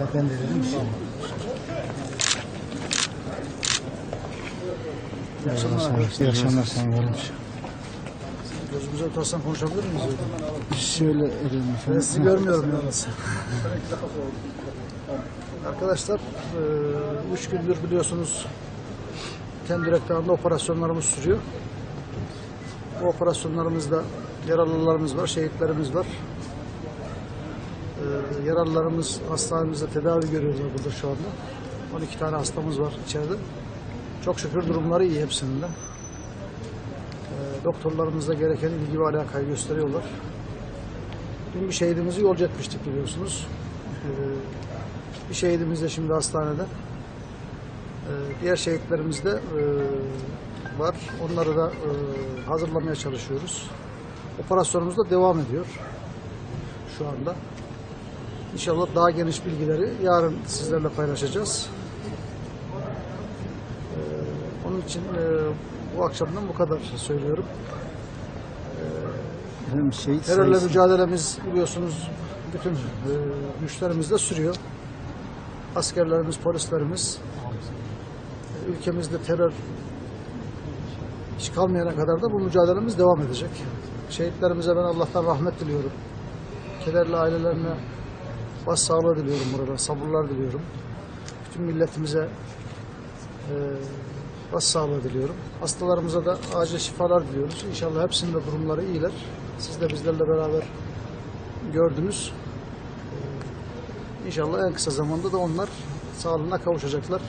Ben de dedim ki. İyi akşamlar. İyi akşamlar Sayın Valim. Gözümüze tutarsan konuşabilir miyiz? öyle? Şöyle edelim Ben efendim. sizi görmüyorum yalnız. Arkadaşlar, e, üç gündür biliyorsunuz kendi reklamında operasyonlarımız sürüyor. Bu operasyonlarımızda yaralılarımız var, şehitlerimiz var. E, yaralılarımız hastanemizde tedavi görüyorlar burada şu anda. 12 tane hastamız var içeride. Çok şükür durumları iyi hepsinin de. E, doktorlarımız da gereken ilgi ve alakayı gösteriyorlar. Dün bir şehidimizi yolcu etmiştik biliyorsunuz. Ee, bir şehidimiz de şimdi hastanede. Ee, diğer şehitlerimiz de e, var. Onları da e, hazırlamaya çalışıyoruz. Operasyonumuz da devam ediyor şu anda. İnşallah daha geniş bilgileri yarın sizlerle paylaşacağız. Ee, onun için e, bu akşamdan bu kadar söylüyorum. Efendim şehit Terörle sayısı- mücadelemiz biliyorsunuz bütün e, güçlerimizde sürüyor. Askerlerimiz, polislerimiz e, ülkemizde terör hiç kalmayana kadar da bu mücadelemiz devam edecek. Şehitlerimize ben Allah'tan rahmet diliyorum. Kederli ailelerine başsağlığı diliyorum burada, sabırlar diliyorum. Bütün milletimize e, başsağlığı diliyorum. Hastalarımıza da acil şifalar diliyoruz. İnşallah hepsinin de durumları iyiler. Siz de bizlerle beraber gördünüz. Ee, İnşallah en kısa zamanda da onlar sağlığına kavuşacaklar.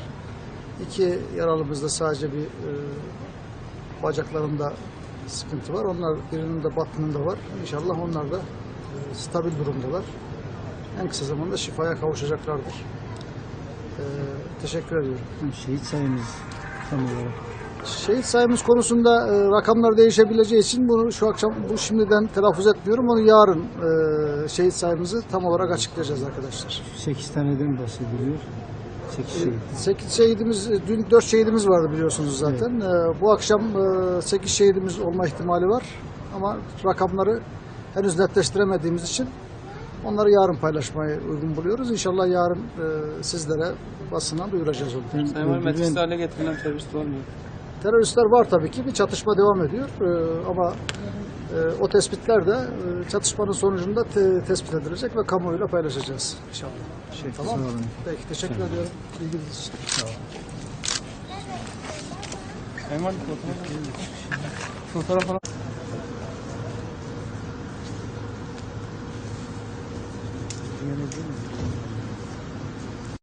İki yaralımızda sadece bir e, bacaklarında sıkıntı var. Onlar birinin de batnında var. İnşallah onlar da e, stabil durumdalar. En kısa zamanda şifaya kavuşacaklardır. Ee, teşekkür ediyorum. Şehit sayımız tam olarak. Şehit sayımız konusunda e, rakamlar değişebileceği için bunu şu akşam bu şimdiden telaffuz etmiyorum. Onu yarın e, şehit sayımızı tam olarak açıklayacağız arkadaşlar. 8 taneden bahsediliyor. 8 şehit. 8 şehidimiz, e, dün 4 şehidimiz vardı biliyorsunuz zaten. E, bu akşam 8 şehidimiz olma ihtimali var. Ama rakamları henüz netleştiremediğimiz için onları yarın paylaşmayı uygun buluyoruz. İnşallah yarın e, sizlere basına duyuracağız onu. Sayın Valim etkisiz getirilen terörist var mı? Teröristler var tabii ki. Bir çatışma devam ediyor. Ee, ama e, o tespitler de e, çatışmanın sonucunda te- tespit edilecek ve kamuoyuyla paylaşacağız inşallah. Şehit Tamam. sağ olun. Peki teşekkür ediyorum. İlginiz için. Sayın Valim fotoğraf Fotoğraf Yönetim mi?